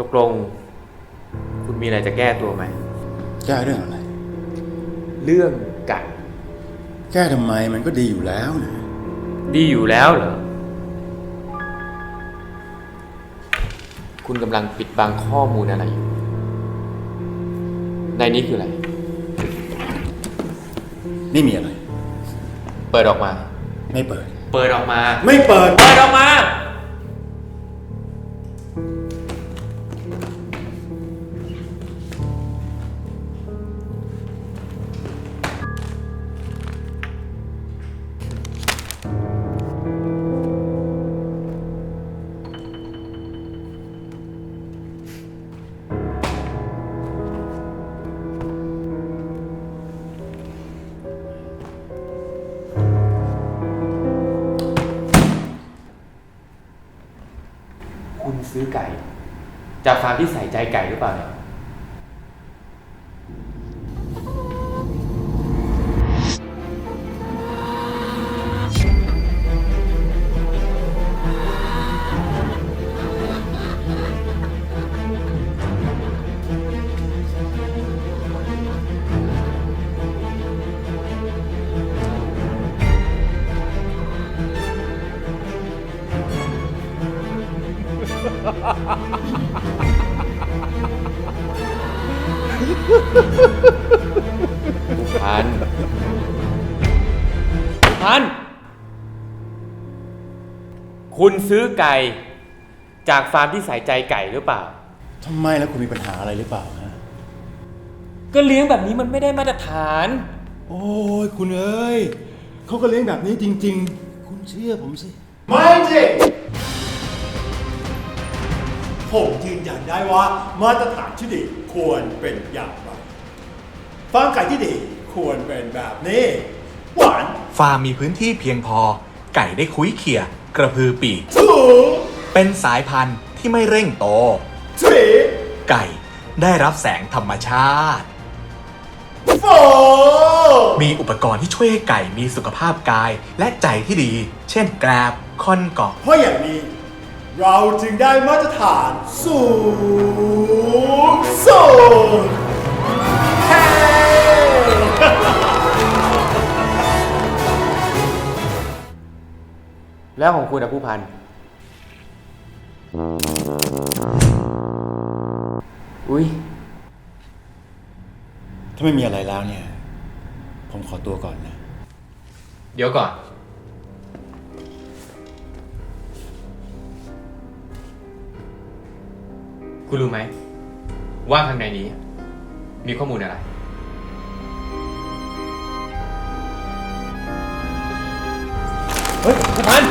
ตกลง คุณมีอะไรจะแก้ตัวไหม แก้เรื่องอะไร เรื่องไก่แก้ทำไมมันก็ดีอยู่แล้วนะดีอยู่แล้วเหรอ คุณกำลังปิดบังข้อมูลอะไรอยู่ ในนี้คืออะไร ไม่มีอะไร เปิดออกมา ไม่เปิด เปิดออกมา ไม่เปิด เปิดออกมา คุณซื้อไก่ จากฟาร์มที่ใส่ใจไก่หรือเปล่าเนี่ย พันผู้พัน คุณซื้อไก่จากฟาร์มที่ใส่ใจไก่หรือเปล่า ทำไมแล้วคุณมีปัญหาอะไรหรือเปล่าฮะ ก็เลี้ยงแบบนี้มันไม่ได้มาตรฐาน โอ้ยคุณเอ้ยเขาก็เลี้ยงแบบนี้จริง ๆ คุณเชื่อผมสิ ไม่จริง ผมยืนยันได้ว่ามาตรฐานที่ดีควรเป็นอย่างไรฟาร์มไก่ที่ดีควรเป็นแบบนี้ หวานฟาร์มมีพื้นที่เพียงพอ ไก่ได้คุ้ยเขี่ยกระพือปีกถูเป็นสายพันธุ์ที่ไม่เร่งโต สีไก่ได้รับแสงธรรมชาติ โฟมีอุปกรณ์ที่ช่วยให้ไก่มีสุขภาพกายและใจที่ดี เช่นแกลบคอนเกาะ เพราะอย่างนี้ เราจึงได้มาตรฐานสูงสุดเฮ้แล้วของคุณอะผู้พัน อุ้ยถ้าไม่มีอะไรแล้วเนี่ย ผมขอตัวก่อนนะ เดี๋ยวก่อน คุณรู้ไหม ว่าข้างในนี้ มีข้อมูลอะไร เฮ้ยผู้พัน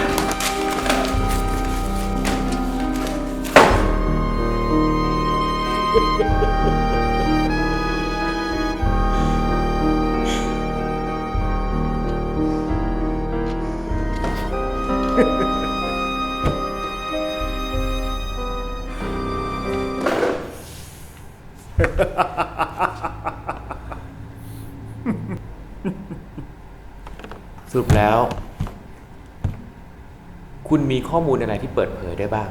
สรุปแล้ว คุณมีข้อมูลอะไรที่เปิดเผยได้บ้าง